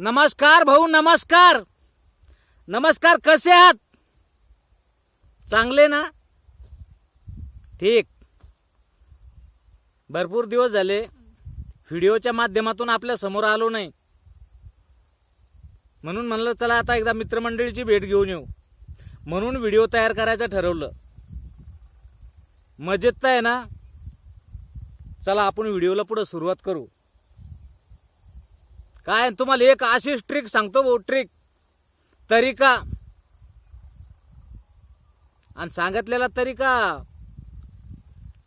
नमस्कार भाऊ नमस्कार. नमस्कार कसे आहात? चांगले ना? ठीक. भरपूर दिवस झाले. व्हिडिओच्या माध्यमातून आपल्यासमोर आलो नाही. म्हणून म्हणलं चला आता एकदा मित्रमंडळीची भेट घेऊन येऊ. म्हणून व्हिडिओ तयार करायचं ठरवलं. मजेत तर आहे ना? चला आपण व्हिडिओला पुढं सुरुवात करू. काय तुम्हाला एक अशीच ट्रिक सांगतो भाऊ ट्रिक तरीका आणि सांगितलेला तरीका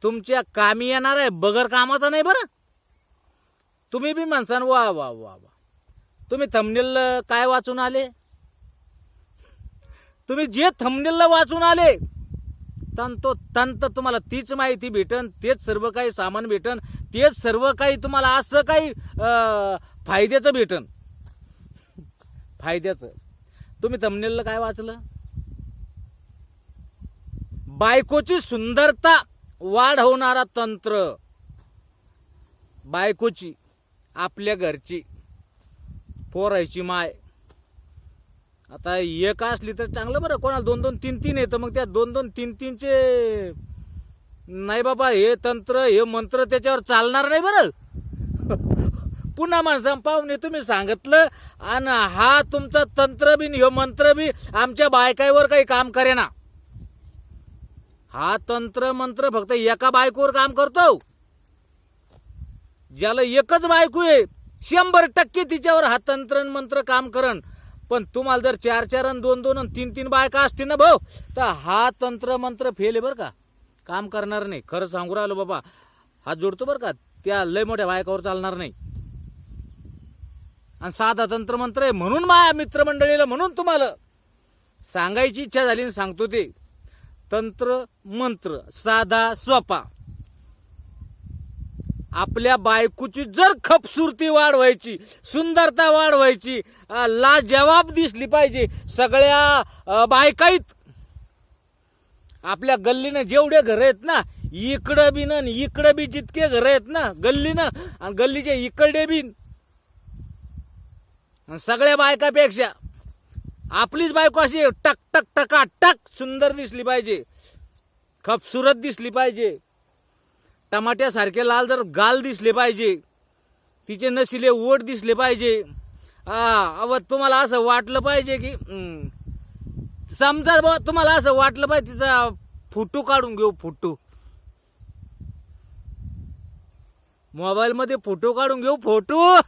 तुमच्या कामी येणार आहे बगर कामाचा नाही बरं? तुम्ही बी म्हणसान वा वा वा वा. तुम्ही थमनेल काय वाचून आले? तुम्ही जे थंबनेलला वाचून आले तंतो तंत तुम्हाला तीच माहिती भेटन तेच सर्व काही सामान भेटन तेच सर्व काही तुम्हाला असं काही अं, फायद्याचं भेटन. फायद्याचं. तुम्ही तमनेलला काय वाचलं? बायकोची सुंदरता वाढवणारा तंत्र. बायकोची आपल्या घरची. पोरायची माय. आता एक असली तर चांगलं बरं. कोणाला दोन दोन तीन तीन येतं. मग त्या दोन दोन तीन तीनचे नाही बाबा हे तंत्र हे मंत्र त्याच्यावर चालणार नाही बरं. पुन्हा माणसां पाहुणे तुम्ही सांगितलं आणि हा तुमचा तंत्र बिन हे मंत्र बी आमच्या बायकाईवर काही काम करेना. हा तंत्र मंत्र फक्त एका बायकोवर काम करतो. ज्याला एकच बायको आहे शंभर टक्के तिच्यावर हा तंत्र मंत्र काम करण पण तुम्हाला जर चार चार आणि दोन दोन आणि तीन तीन बायका असतील ना भाऊ तर हा तंत्र मंत्र फेल आहे बरं का? काम करणार नाही. खरं सांगू राहिलो बाबा हात जोडतो बरं का? त्या लय मोठ्या बायकावर चालणार नाही. आणि साधा तंत्रमंत्र आहे म्हणून माया मित्रमंडळीला म्हणून तुम्हाला सांगायची इच्छा झाली आणि सांगतो ते. तंत्र मंत्र साधा स्वपा आपल्या बायकोची जर खपसुरती वाढवायची सुंदरता वाढवायची अं, लाजवाब दिसली पाहिजे सगळ्या बायकाईत. आपल्या गल्लीनं जेवढे घर आहेत ना इकडं बी ना इकडं बी जितके घर आहेत ना गल्लीनं आणि गल्लीच्या इकडे बी आणि सगळ्या बायकापेक्षा आपलीच बायको अशी टक टक टका टक सुंदर दिसली पाहिजे. खपसुरत दिसली पाहिजे. टमाट्यासारखे लाल जर गाल दिसले पाहिजे. तिचे नशिले ओट दिसले पाहिजे. हा अव तुम्हाला असं वाटलं पाहिजे की समजा बुवा तुम्हाला असं वाटलं पाहिजे तिचा फोटो काढून घेऊ फोटो. मोबाईलमध्ये फोटो काढून घेऊ फोटो.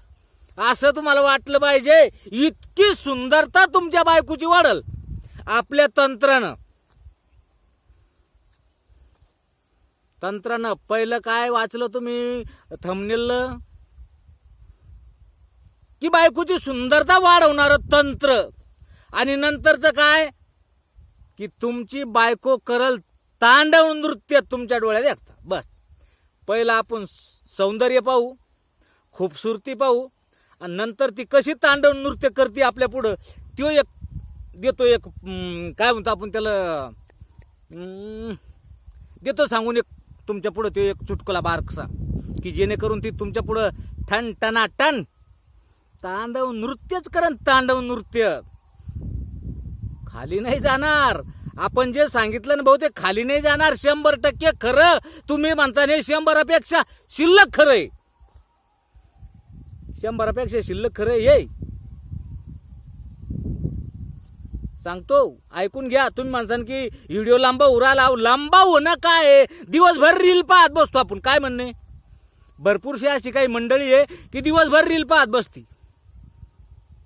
असं तुम्हाला वाटलं पाहिजे? इतकी सुंदरता तुमच्या बायकोची वाढल. आपल्या तंत्रानं. तंत्रानं. पहिलं काय वाचलं तुम्ही? थंबनेल की बायकोची सुंदरता वाढवणार तंत्र. आणि नंतरचं काय? की तुमची बायको करल तांडव नृत्य तुमच्या डोळ्यात एकता. बस. पहिलं आपण सौंदर्य पाहू. खूपसुरती पाहू. आणि नंतर ती कशी तांडव नृत्य करते आपल्या पुढं तो एक देतो एक काय म्हणतो आपण त्याला? देतो सांगून एक तुमच्या पुढं तो एक चुटकुला बारकसा की जेणेकरून ती तुमच्या पुढं ठण टना टन तांडव नृत्यच करण तांडव नृत्य. खाली नाही जाणार. आपण जे सांगितलं ना बहुतेक ते खाली नाही जाणार शंभर टक्के खरं. तुम्ही म्हणता नाही शंभरापेक्षा शिल्लक खरं आहे. शंभरापेक्षा शिल्लक खरं ये सांगतो ऐकून घ्या तुम्ही म्हणसान की व्हिडिओ लांबा उरा लाव लांबा होणं काय दिवसभर रील पाहत बसतो आपण काय म्हणणे? भरपूरशी अशी काही मंडळी आहे की दिवसभर रील पाहत बसती.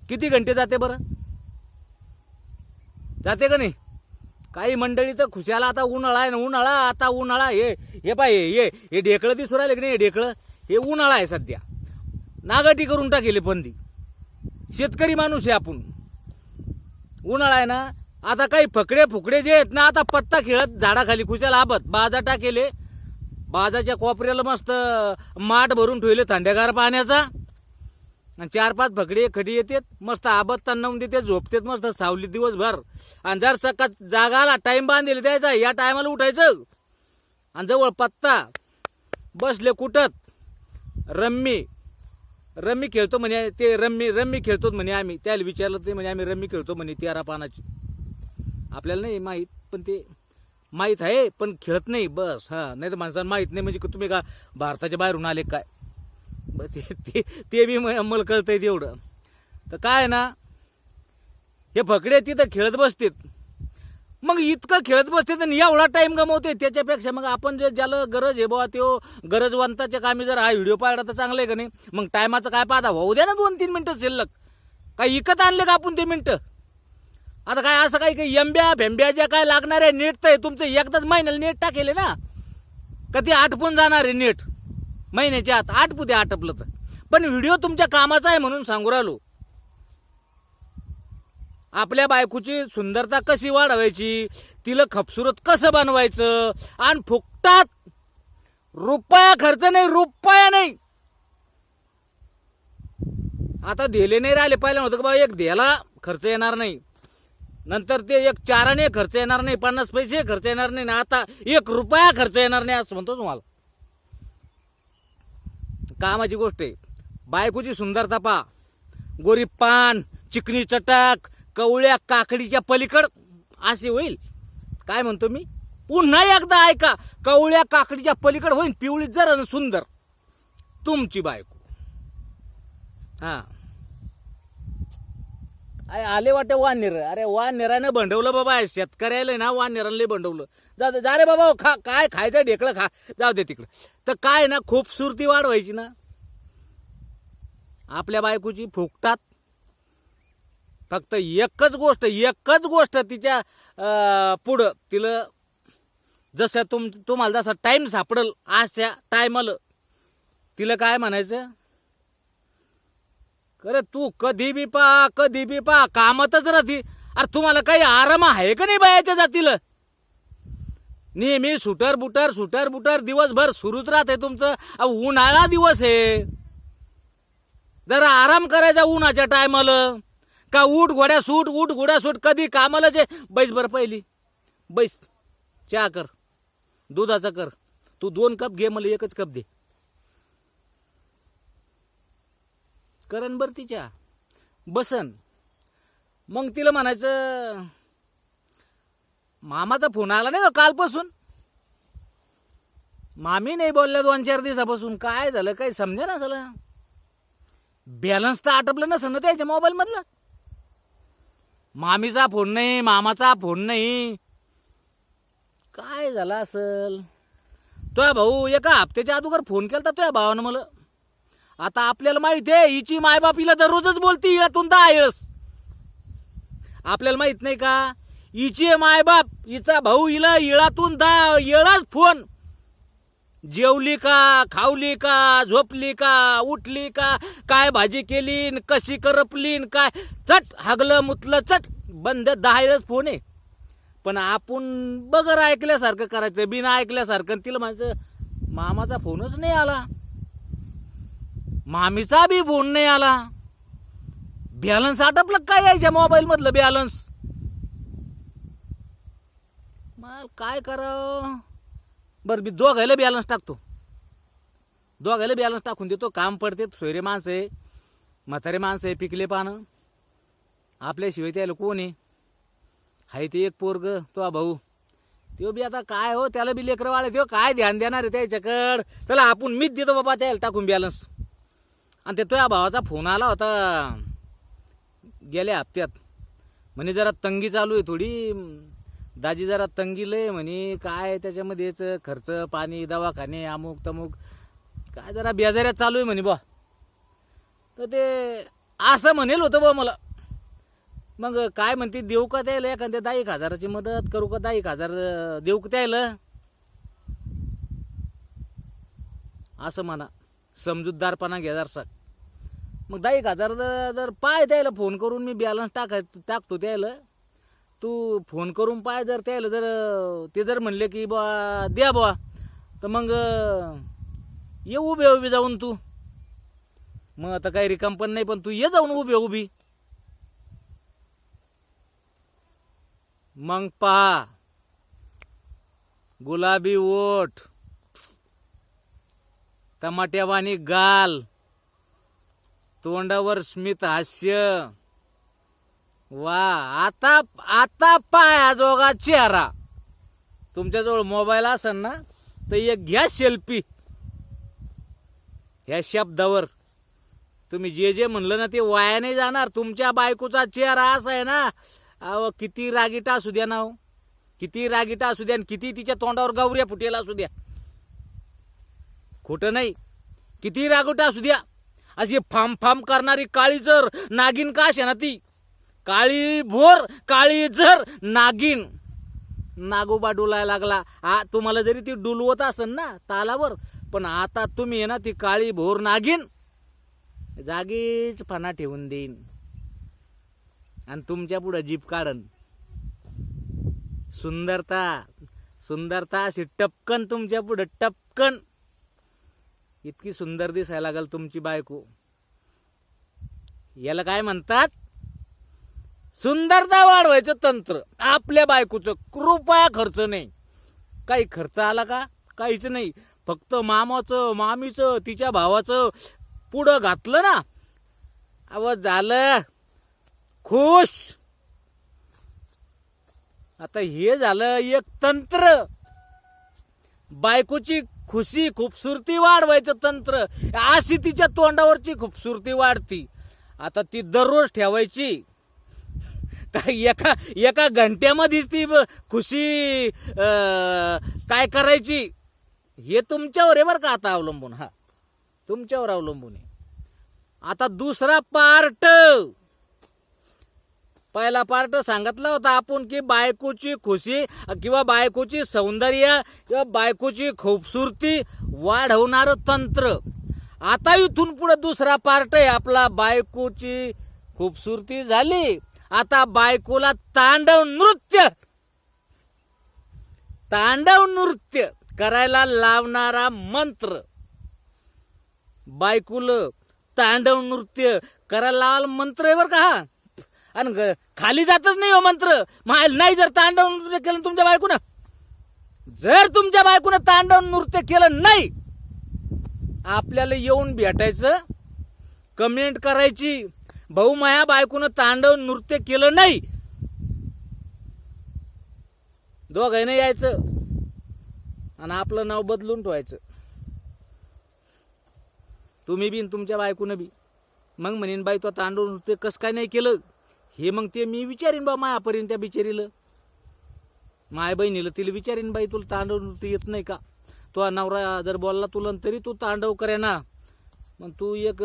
किती घंटे जाते बरं? जाते का नाही? काही मंडळी तर खुशाला आता उन्हाळा आहे ना उन्हाळा आता उन्हाळा हे हे पाय हे हे ढेकळं दिसू राहिले की नाही हे ढेकळं? हे उन्हाळा आहे सध्या. नागाटी करून टाकेले बंदी शेतकरी माणूस आहे आपण. उन्हाळा आहे ना आता काही फकडे फुकडे जे आहेत ना आता पत्ता खेळत झाडाखाली खुशाला आबत बाजा टाकेले. बाजाच्या कोपऱ्याला मस्त माठ भरून ठेवले थंडगार पाण्याचा. आणि चार पाच फकडे खडी येतात मस्त आबत तन्नावून देते झोपतेत मस्त सावली दिवसभर. आणि जर सकाळ जागा आला टाइम बांधलेला द्यायचा या टायमाला उठायचं. आणि जवळ पत्ता. बसले कुटत रम्मी. रम्मी खेळतो म्हणे ते रम्मी रम्मी खेळतो म्हणे आम्ही. त्याला विचारलं ते म्हणे आम्ही रम्मी खेळतो म्हणे तेरा पानाची. आपल्याला नाही माहीत पण ते माहीत आहे पण खेळत नाही बस हां. नाही तर माणसांना माहीत नाही म्हणजे तुम्ही का भारताच्या बाहेरून आले काय? बस ते ते ते बी म- मला कळतंय तेवढं. तर काय आहे ना हे फकडे तिथं खेळत बसतात. मग इतकं खेळत बसते तर एवढा टाइम गमवते. त्याच्यापेक्षा मग आपण जे ज्याला गरज आहे बुवा त्यो गरजवंताच्या कामी जर हा व्हिडिओ पाहिला तर चांगलं आहे का नाही? मग टायमाचं काय पाहता? होऊ द्या ना दोन तीन मिनटं शिल्लक. काय इकत आणले का आपण ते मिनटं? आता काय असं काही काही यंब्या भेंब्या ज्या काय लागणार आहे नेट तर तुमचं एकदाच महिन्याला नेट टाकेले ना? का ते आटपून जाणार आहे नेट? महिन्याच्या आत आटपू द्या आटपलं तर. पण व्हिडिओ तुमच्या कामाचा आहे म्हणून सांगू राहिलो. आपल्या बायकोची सुंदरता कशी वाढवायची? तिला खपसुरत कसं बनवायचं? आणि फुकटात रुपया खर्च नाही रुपया नाही. आता दिले नाही राहिले पहिलं होतं की बाबा एक द्यायला खर्च येणार नाही. नंतर ते एक चाराने खर्च येणार नाही पन्नास पैसे खर्च येणार नाही ना आता एक रुपया खर्च येणार नाही असं म्हणतो तुम्हाला. कामाची गोष्ट आहे. बायकोची सुंदरता पा गोरी पान चिकनी चटक कवळ्या काकडीच्या पलीकड असे होईल. काय म्हणतो मी? पुन्हा एकदा ऐका कवळ्या काकडीच्या पलीकड होईल पिवळी जरा न सुंदर. तुमची बायको. हा. अरे आले वाटे वानेर. अरे वानेरानं भंडवलं बाबा शेतकऱ्याला ना वानेरांना भंडवलं. जाऊ दे जा रे बाबा खा काय खायचं ढेकळं खा. जाऊ दे तिकडं. तर काय ना खूपसुरती वाढवायची ना. आपल्या बायकोची फुकटात फक्त एकच गोष्ट एकच गोष्ट तिच्या पुढं. तिला जसं तुम तुम्हाला जसा टाईम सापडल आजच्या टायमाला तिला काय म्हणायचं? अरे तू कधी बी पा कधी बी पा कामातच राहते. अरे तुम्हाला काही आराम आहे का नाही बायाच्या जातीला? नेहमी सुटर बुटर सुटर बुटर दिवसभर सुरूच राहते तुमचं. अहो, उन्हाळा दिवस आहे. जरा आराम करायचा उन्हाच्या टायमाला का उठ घोड्या सूट उठ घोड्या सूट कधी कामाला जे? बैस बरं पहिली. बैस. चहा कर. दुधाचा कर. तू दोन कप घे मला एकच कप दे. करण बर तिच्या. बसन. मग तिला म्हणायचं मामाचा फोन आला नाही का कालपासून? मामी नाही बोलल्या दोन चार दिवसापासून. काय झालं? काही समजे ना झालं बॅलन्स तर आटपलं नसेल ना त्याच्या मोबाईलमधलं मामीचा फोन नाही मामाचा फोन नाही. काय झालं असल? तुया भाऊ एका हप्त्याच्या अगोदर फोन केला तुझ्या भावानं मला. आता आपल्याला माहिती आहे हिची मायबाप हिला दररोजच बोलती यातून दहा येळस आपल्याला माहीत नाही का? हिची मायबाप हिचा भाऊ हिला इळातून दहा येळाच फोन. जेवली का खावली का झोपली का उठली का काय भाजी केली न कशी करपली न काय. चट हागलं मुतलं चट. बंद दहा वेळेस फोन आहे. पण आपण बगर ऐकल्यासारखं करायचं बिना ऐकल्यासारखं. तिला माझं मामाचा फोनच नाही आला. मामीचा बी फोन नाही आला. बॅलन्स आटपलं काय यायच्या मोबाईल मधलं बॅलन्स मग काय करावं? बरं मी दोघायला बॅलन्स टाकतो. दोघायला बॅलन्स टाकून देतो. काम पडते सोयरे माणसं आहे म्हातारे माणसं आहे पिकले पानं. आपल्याशिवाय त्याला कोण आहे? हाय ते एक पोरग तो भाऊ. तो बी आता काय हो त्याला बी लेकरं वाळा तो हो. काय ध्यान देणार आहे त्याच्याकड? चला आपण मीच देतो बाबा त्याला टाकून बॅलन्स आणि ते तुझ्या भावाचा फोन आला होता. गेल्या हप्त्यात. म्हणे जरा तंगी चालू आहे थोडी. दाजी जरा तंगीलय म्हणे काय त्याच्यामध्येच खर्च पाणी दवाखाने अमुक तमुक. काय जरा बेजाऱ्यात चालू आहे म्हणे बा तर ते असं म्हणेल होतं बा मला. मग काय म्हणते देऊ का त्याला एखाद्या दहा एक हजाराची मदत? करू का दहा एक हजार? देऊ का त्याला? असं म्हणा. समजूतदारपणा घ्या जरसा. मग दहा एक हजार जर पाय द्यायला फोन करून मी बॅलन्स टाकाय टाकतो त्यायला तू फोन करून पाय जर त्याला जर ते जर म्हणले की बा द्या बा तर मग ये उभे उभी जाऊन तू. मग आता काही रिकाम पण नाही पण तू ये जाऊन उभे उभी. मग पहा. गुलाबी ओठ टमाट्यावानी गाल तोंडावर स्मित हास्य. वा आता आता पायाजोगा चेहरा. तुमच्याजवळ मोबाईल असेल ना तर एक घ्या सेल्फी ह्या शब्दावर. तुम्ही जे जे म्हणलं ना ते वाया नाही जाणार. तुमच्या बायकोचा चेहरा असा आहे ना अहो किती रागीटा असू द्या ना हो. किती रागीटा असू द्या आणि किती तिच्या तोंडावर गौऱ्या फुटेला असू द्या. खोटं नाही. किती रागोटा असू द्या. अशी फाम फाम करणारी काळी जर नागिन का असे ना ती? काळी भोर काळी जर नागिन नागोबा डुलायला लागला. आ तुम्हाला जरी ती डुलवत असेल ना तालावर पण आता तुम्ही आहे ना ती काळी भोर नागिन जागीच फणा ठेवून देईन. आणि तुमच्या पुढं जीप काढन. सुंदरता सुंदरता अशी टपकन तुमच्या पुढं टपकन. इतकी सुंदर दिसायला लागल तुमची बायको. याला काय म्हणतात? सुंदरता वाढवायचं तंत्र. आपल्या बायकोचं कृपया खर्च नाही. काही खर्च आला का? काहीच नाही. फक्त मामाचं मामीचं तिच्या भावाचं पुढं घातलं ना. अव झालं. खुश. आता हे झालं एक तंत्र. बायकोची खुशी खूपसुरती वाढवायचं तंत्र. अशी तिच्या तोंडावरची खूपसुरती वाढती. आता ती दररोज ठेवायची. काय एका एका घंट्यामध्येच ती खुशी काय करायची? हे तुमच्यावर आहे बरं का आता अवलंबून हा. तुमच्यावर अवलंबून आहे. आता दुसरा पार्ट. पहिला पार्ट सांगितला होता आपण की बायकोची खुशी किंवा बायकोची सौंदर्य किंवा बायकोची खूपसुरती वाढवणारं तंत्र. आता इथून पुढे दुसरा पार्ट आहे आपला बायकोची खूपसुरती झाली. आता बायकोला तांडव नृत्य. तांडव नृत्य करायला लावणारा मंत्र. बायकुल तांडव नृत्य करायला लावायला मंत्र आहे बरं का हा? आणि ग- खाली जातच नाही हो मंत्र. माल नाही जर तांडव नृत्य केलं तुमच्या बायकोनं. जर तुमच्या बायकोनं तांडव नृत्य केलं नाही आपल्याला येऊन भेटायचं कमेंट करायची भाऊ माया बायकोनं तांडव नृत्य केलं नाही. दोघांना यायचं आणि आपलं नाव बदलून ठेवायचं. तुम्ही बी तुमच्या बायकोनं बी. मग म्हणेन बाई तो तांडव नृत्य कसं काय नाही केलं? हे मग ते मी विचारीन बा मायापर्यंत त्या बिचारीलं. माय बहिणीला तिला विचारीन बाई तुला तांडव नृत्य येत नाही का? तो नवरा जर बोलला तुला तरी तू तांडव करे ना मग तू एक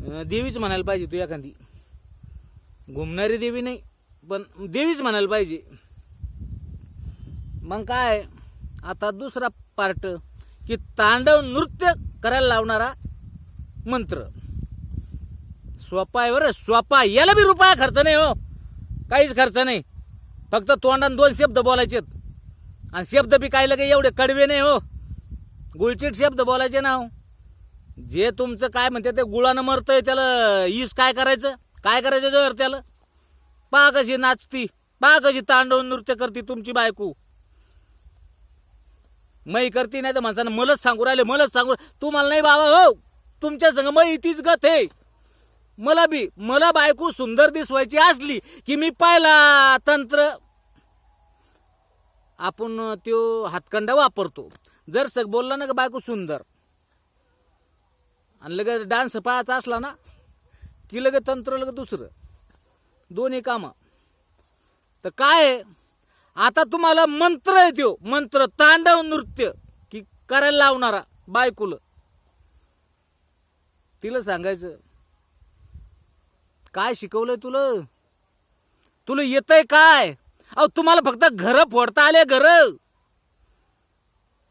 देवीच म्हणायला पाहिजे तू एखादी. घुमणारी देवी नाही पण देवीच म्हणायला पाहिजे. मग काय आता दुसरा पार्ट की तांडव नृत्य करायला लावणारा मंत्र. स्वपाय आहे बरं स्वपा याला बी रुपया खर्च नाही हो. काहीच खर्च नाही. फक्त तोंडाने दोन शब्द बोलायचे आणि शब्द बी काय लगे एवढे कडवे नाही हो. गुळचिट शब्द बोलायचे ना हो. जे तुमचं काय म्हणते ते गुळानं मरतंय त्याला ईस काय करायचं? काय करायचं जर त्याला? पहा कशी नाचती पहा कशी तांडव नृत्य करती तुमची बायको. मै करती नाही तर माणसानं मलाच सांगू राहिले मलाच सांगू तुम्हाला नाही बाबा हो तुमच्या संग मै तीच गत आहे. मला बी मला बायको सुंदर दिसवायची असली की मी पाहिला तंत्र आपण त्यो हातखंडा वापरतो. जर सग बोलला ना का बायको सुंदर आणि लगेच डान्स पाहायचा असला ना की लगेच तंत्र लग दुसरं. दोन्ही कामं. तर काय आहे? आता तुम्हाला मंत्र आहे मंत्र तांडव नृत्य की करायला लावणारा बायकोला. तिला सांगायचं काय शिकवलंय तुला? तुला येतंय काय? अहो तुम्हाला फक्त घर फोडता आले घर.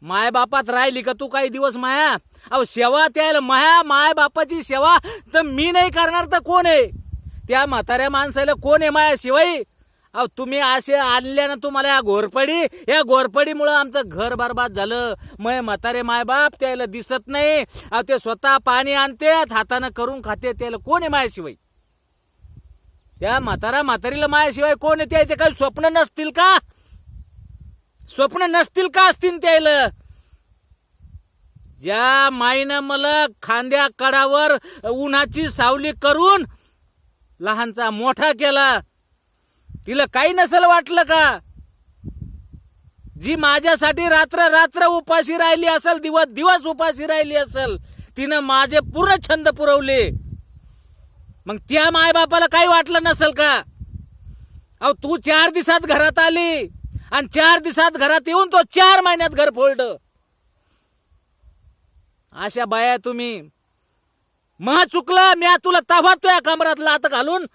माय बापात राहिली का तू काही दिवस माया? अहो सेवा त्याला माया माय बापाची सेवा तर मी नाही करणार तर कोण आहे? त्या म्हाताऱ्या माणसाला कोण आहे माया शिवाय अहो तुम्ही असे आणल्या ना तुम्हाला या घोरपडी? या घोरपडीमुळं आमचं घर बरबाद झालं. मय म्हातारे मायबाप त्याला दिसत नाही. अहो ते स्वतः पाणी आणते हातानं करून खाते त्याला कोण आहे मायाशिवाय? त्या म्हातारा म्हातारीला मायाशिवाय कोण आहे? त्याचे काही स्वप्न नसतील का? स्वप्न नसतील का असतील त्याला ज्या माईनं मला खांद्या कडावर उन्हाची सावली करून लहानचा मोठा केला तिला काही नसेल वाटलं का? जी माझ्यासाठी रात्र रात्र उपाशी राहिली असेल दिवस दिवस उपाशी राहिली असेल तिनं माझे पूर्ण छंद पुरवले. मग त्या मायबापाला काही वाटलं नसेल का? अहो तू चार दिवसात घरात आली. आणि चार दिवसात घरात येऊन तो चार महिन्यात घर फोल्ड अशा बाया तुम्ही. महा चुकलं मी तुला तव्हा तुया कमरातला आता घालून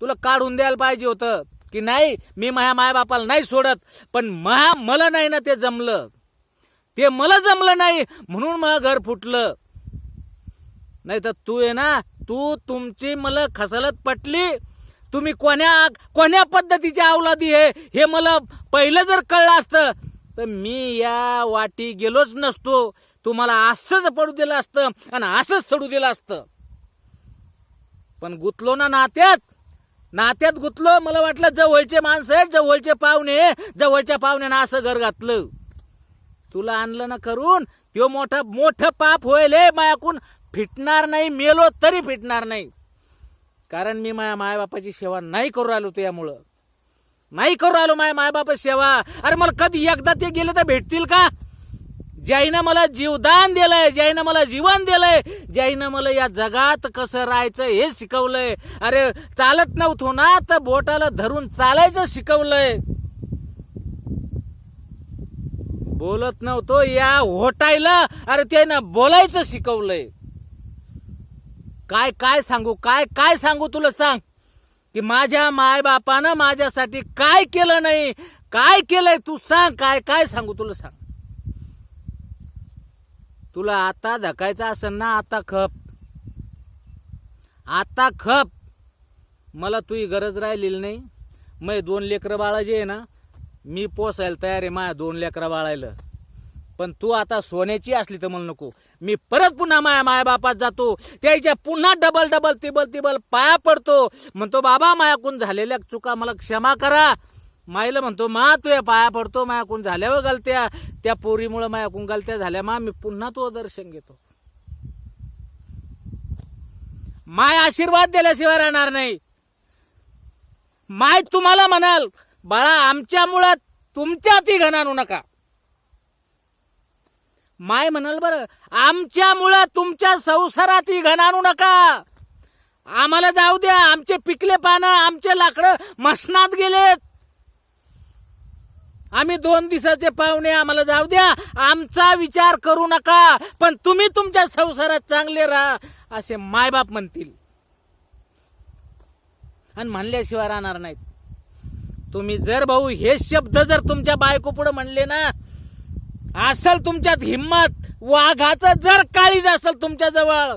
तुला काढून द्यायला पाहिजे होतं. की नाही मी माझ्या मायबापाला नाही सोडत पण महा मला नाही ना ते जमलं. ते मला जमलं नाही म्हणून मला घर फुटलं. नाही तर तू आहे ना तू तुमची मला खसलत पटली तुम्ही कोण्या कोण्या पद्धतीची अवलादी आहे? हे मला पहिलं जर कळलं असतं तर मी या वाटी गेलोच नसतो. तुम्हाला असंच पडू दिलं असतं आणि असंच सोडू दिलं असतं. पण गुतलो ना नात्यात. नात्यात गुतलो मला वाटलं जवळचे माणसं आहेत जवळचे पाहुणे. जवळच्या पाहुण्यानं असं घर घातलं. तुला आणलं ना करून तो मोठा मोठं पाप होईल हे मायाकून फिटणार नाही मेलो तरी फिटणार नाही. कारण मी माझ्या मायबापाची सेवा नाही करू राहिलो त्यामुळं. नाही करू राहिलो माझ्या मायबापाची सेवा. अरे मला कधी एकदा ते गेले तर भेटतील का? ज्याईनं मला जीवदान दिलंय ज्याईनं मला जीवन दिलंय ज्याईनं मला या जगात कसं राहायचं हे शिकवलंय. अरे चालत नव्हतो ना तर बोटाला धरून चालायचं शिकवलंय. बोलत नव्हतो या होटायला अरे त्यानं बोलायचं शिकवलंय. काय काय सांगू काय काय सांगू तुला सांग? की माझ्या मायबापानं माझ्यासाठी काय केलं नाही? काय केलंय तू सांग काय काय सांगू तुला सांग? तुला आता धकायचं असेल ना आता खप. आता खप. मला तुझी गरज राहिलेली नाही. मग दोन लेकरं बाळा जे आहे ना मी पोसायला तयार आहे माझ्या दोन लेकरं बाळायला. पण तू आता सोन्याची असली तर मला नको. मी परत पुन्हा माया मायाबापात जातो. त्याच्या पुन्हा डबल डबल तिबल तिबल पाया पडतो. म्हणतो बाबा मायाकून झालेल्या चुका मला क्षमा करा. माईला म्हणतो मा तुझ्या पाया पडतो मायाकून झाल्यावर गलत्या. त्या पोरीमुळे मायाकून गलत्या झाल्या. मा मी पुन्हा तो दर्शन घेतो. माय आशीर्वाद दिल्याशिवाय राहणार नाही. माय तुम्हाला म्हणाल बाळा आमच्या मुळात तुमच्या ती घणानू नका. माय म्हणाल बरं आमच्या मुळात तुमच्या संसारात ही घण आणू नका. आम्हाला जाऊ द्या आमचे पिकले पानं आमचे लाकडं मसनात गेलेत. आम्ही दोन दिवसाचे पाहुणे आम्हाला जाऊ द्या आमचा विचार करू नका पण तुम्ही तुमच्या संसारात चांगले राहा असे मायबाप म्हणतील. आणि म्हणल्याशिवाय राहणार नाहीत. तुम्ही जर भाऊ हे शब्द जर तुमच्या बायको पुढे म्हणले ना असल तुमच्यात हिंमत वाघाचं जर काळीज असेल तुमच्या जवळ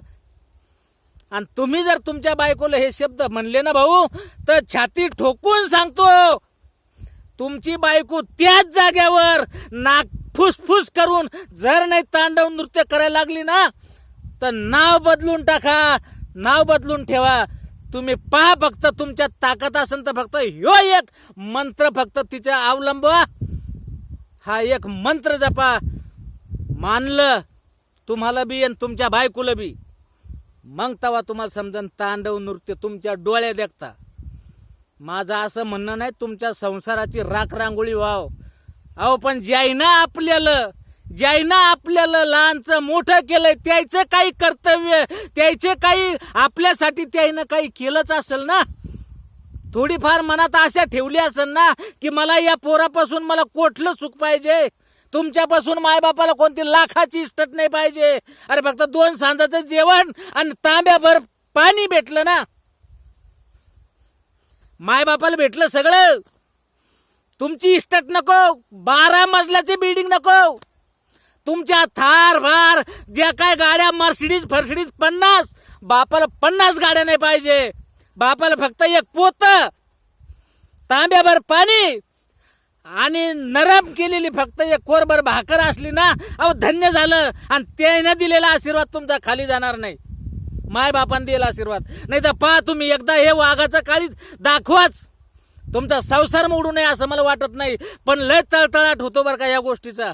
आणि तुम्ही जर तुमच्या बायकोला हे शब्द म्हणले ना भाऊ तर छाती ठोकून सांगतो. तुमची बायको त्याच जाग्यावर नाक फुसफुस करून जर नाही तांडव नृत्य करायला लागली ना तर नाव बदलून टाका नाव बदलून ठेवा. तुम्ही पहा फक्त तुमच्या ताकद असेल तर फक्त ह्यो एक मंत्र फक्त तिच्या अवलंबवा हा एक मंत्र जपा. मानलं तुम्हाला बी आणि तुमच्या बायकोला बी. मग तेव्हा तुम्हाला समजन तांडव नृत्य तुमच्या डोळ्या देखता. माझं असं म्हणणं नाही तुमच्या संसाराची राख रांगोळी व्हाव. अहो पण ज्याईना आपल्याला ज्याईनं आपल्याला लहानचं मोठं केलंय त्याचं काही कर्तव्य त्याचे काही आपल्यासाठी त्याईनं काही केलंच असेल ना? थोडीफार मनात आशा ठेवली असेल ना की मला या पोरापासून मला कोठलं सुख पाहिजे? तुमच्यापासून मायबापाला कोणती लाखाची इष्टत नाही पाहिजे. अरे फक्त दोन सांजाचं जेवण आणि तांब्याभर पाणी भेटलं ना. मायबापाला भेटलं सगळं. तुमची इष्टत नको बारा मजल्याची बिल्डिंग नको. तुमच्या थार भार ज्या काय गाड्या मर्सिडीज फर्सिडीज पन्नास बापाला पन्नास गाड्या नाही पाहिजे. बापाला फक्त एक पोत तांब्याभर पाणी आणि नरम केलेली फक्त एक कोरभर भाकर असली ना अहो धन्य झालं. आणि त्याने दिलेला आशीर्वाद तुमचा खाली जाणार नाही. माय बापान दिलेला आशीर्वाद. नाही तर पहा तुम्ही एकदा हे वाघाचं काळीच दाखवाच. तुमचा संसार मोडू नये असं मला वाटत नाही. पण लय तळतळाट होतो बरं का या गोष्टीचा.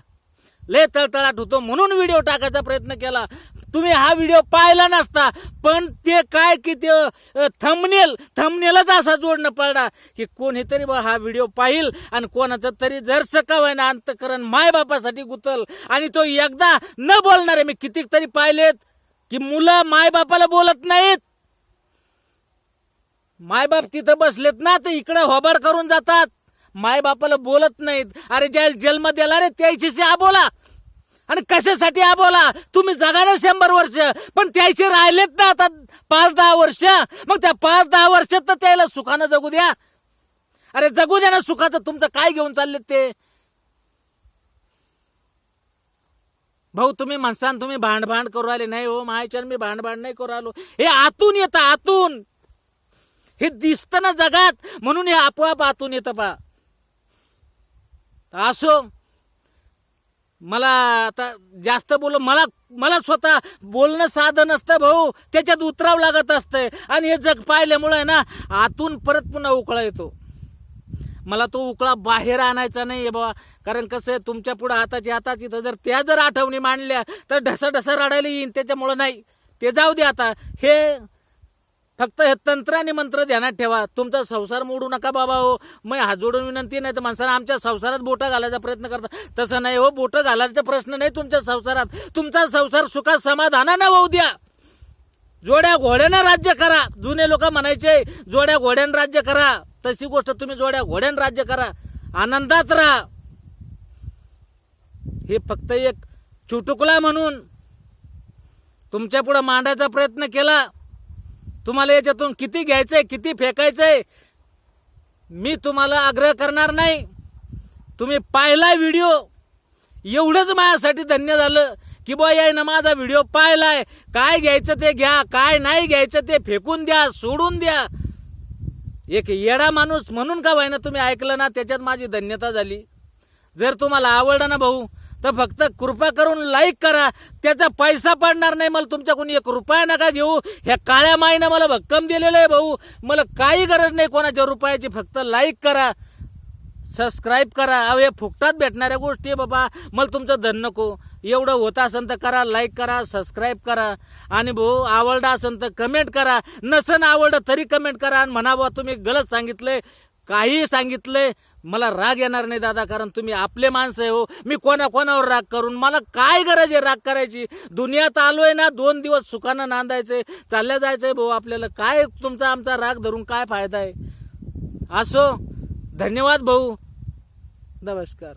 लय तळतळाट होतो म्हणून व्हिडिओ टाकायचा प्रयत्न केला. तुम्ही हा व्हिडिओ पाहिला नसता पण ते काय की ते थंबनेल थंबनेलच असा जोडणं पडला की कोणीतरी बा हा व्हिडिओ पाहिल आणि कोणाचं तरी जर सकावाय ना अंतकरण मायबापासाठी गुतल आणि तो एकदा न बोलणारे मी कितीक तरी पाहिलेत की मुलं मायबापाला बोलत नाहीत. मायबाप तिथं बसलेत ना तर इकडे होबार करून जातात. मायबापाला बोलत नाहीत. अरे ज्या जन्म दिला रे त्याच्याशी आबोला आणि कशासाठी आबोला तुम्ही जगा ना शंभर वर्ष पण त्याचे राहिलेत ना आता पाच दहा वर्ष. मग त्या पाच दहा वर्षात तर त्याला सुखानं जगू द्या. अरे जगू द्या ना सुखाचं तुमचं काय घेऊन चाललेत ते? भाऊ तुम्ही म्हणसान तुम्ही भांड भांड करू राहिले नाही हो मायच्यान मी भांड भांड नाही करू राहिलो. हे आतून येतं आतून. हे दिसतं ना जगात म्हणून हे आपोआप आतून येतं पा असो. मला आता जास्त बोल मला मला स्वतः बोलणं साधन असतं भाऊ. त्याच्यात उतरावं लागत असतंय आणि हे जग पाहिल्यामुळे ना आतून परत पुन्हा उकळा येतो. मला तो उकळा बाहेर आणायचा नाही आहे बाबा. कारण कसं आहे तुमच्यापुढे हाताची हाताची तर जर त्या जर आठवणी मांडल्या तर ढसा ढसा रडायला येईन. त्याच्यामुळं नाही. ते जाऊ दे आता. हे फक्त हे तंत्र आणि मंत्र ध्यानात ठेवा. तुमचा संसार मोडू नका बाबा हो. मग हात जोडून विनंती नाही तर माणसानं आमच्या संसारात बोटं घालायचा प्रयत्न करता. तसं नाही हो. बोटं घालायचा प्रश्न नाही तुमच्या संसारात. तुमचा संसार सुखात समाधानानं होऊ द्या. जोड्या घोड्यानं राज्य करा. जुने लोक म्हणायचे जोड्या घोड्यानं राज्य करा. तशी गोष्ट तुम्ही जोड्या घोड्यानं राज्य करा. आनंदात राहा. हे फक्त एक चुटुकला म्हणून तुमच्यापुढे मांडायचा प्रयत्न केला. तुम्हाला याच्यातून किती घ्यायचंय किती फेकायचंय मी तुम्हाला आग्रह करणार नाही. तुम्ही पाहिला व्हिडिओ? एवढंच माझ्यासाठी धन्य झालं की बा यायनं माझा व्हिडिओ पाहिलाय. काय घ्यायचं ते घ्या काय नाही घ्यायचं ते फेकून द्या सोडून द्या. एक येडा माणूस म्हणून का व्हायना तुम्ही ऐकलं ना त्याच्यात माझी धन्यता झाली. जर तुम्हाला आवडलं ना भाऊ तर फक्त कृपा करून लाईक करा. त्याचा पैसा पडणार नाही. मला तुमच्या कोणी एक रुपया नका घेऊ. ह्या काळ्या माईनं मला भक्कम दिलेलं आहे भाऊ. मला काही गरज नाही कोणाच्या रुपयाची. फक्त लाईक करा. सबस्क्राईब करा. अहो हे फुकटात भेटणाऱ्या गोष्टी आहे बाबा. मला तुमचं धन नको. एवढं होत असेल तर करा. लाईक करा. सबस्क्राईब करा. आणि भाऊ आवडलं असेल तर कमेंट करा. नसन आवडलं तरी कमेंट करा. आणि म्हणा तुम्ही गलत सांगितलंय. काही सांगितलंय. मला राग येणार नाही दादा कारण तुम्ही आपले माणसं आहे हो. मी कोणा कोणावर राग करून मला काय गरज आहे राग करायची? दुनियात आलोय ना दोन दिवस सुखानं नांदायचंय चालल्या जायचंय भाऊ आपल्याला. काय तुमचा आमचा राग धरून काय फायदा आहे? असो. धन्यवाद भाऊ. नमस्कार.